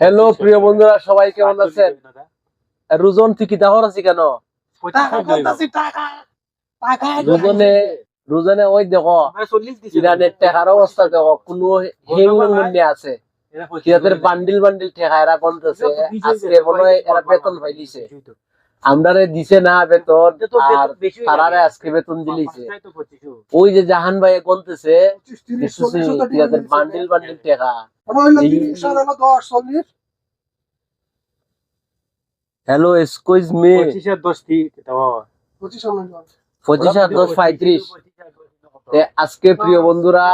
Hello প্রিয় বন্ধুরা সবাই কেমন আছেন? রুজন তুই কিতা আছি কেন? রুজনে রুজনে ওই দেখো ইরানের টেকার অবস্থা দেখো কোনো আছে। বান্ডিল বান্ডিল টেকা এরা কমতেছে আজকে মনে হয় এরা বেতন পাইলিছে আমরারে দিছে না বেতন আর তারারে আজকে বেতন দিলিছে। ওই যে জাহান ভাই গনতেছে বান্ডিল বান্ডিল টেকা হ্যালো এক্সকিউজ মি পঁচিশ আর দশ পঁয়ত্রিশ। এ, আজকে প্রিয় বন্ধুরা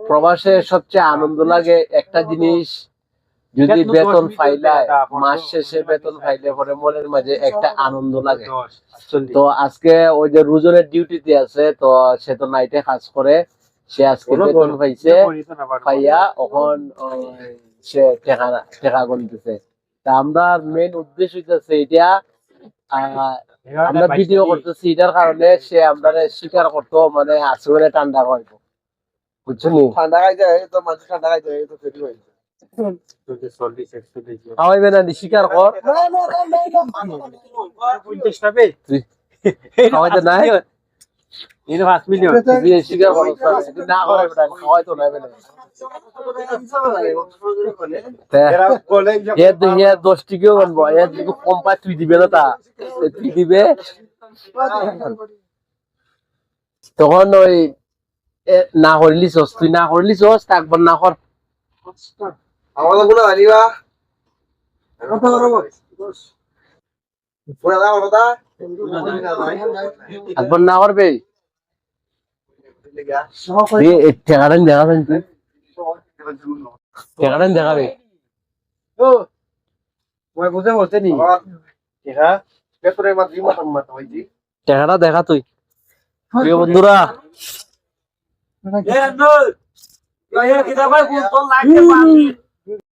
প্রবাসে সবচেয়ে আনন্দ লাগে একটা জিনিস। যদি বেতন ফাইলায় মাস শেষে বেতন ফাইলে পরে মনের মাঝে একটা আনন্দ লাগে। তো আজকে ওই যে রুজনের ডিউটিতে আছে তো সে তো নাইটে কাজ করে। সে আজকে বেতন পাইছে পাইয়া এখন সে টেকা টেকা গুনতেছে। তা আমরা মেন উদ্দেশ্য হইতেছে এটা আমরা ভিডিও করতেছি এটার কারণে সে আমরা স্বীকার করতো মানে আসলে ঠান্ডা করব। বুঝছ নি ঠান্ডা খাই যায় তো মানুষ ঠান্ডা খাই যায়। তো ফেরি হয়ে খাওয়াইবে না স্বীকার কর। খাওয়াইতে নাই? তুই স্বীকার করো যদি না করে বেটা না বেটা। তে, এ তো- এ দশ টিকেও বানবো এ যদি কম পায় তুই দিবে না তা। এ তুই দিবে। তখন ওই এ, না করলি চস তুই না করলি চস তা একবার না কর। আমাদের কোনো আনিবা একবার না এই টেকাটা দেখাবেন তুই টেকাটা দেখাবে ও মই বুঝে বলতে নি হ্যাঁ পেটরে মাত্রি মাতাম মাতা হইছি দেখা তুই প্রিয় বন্ধুরা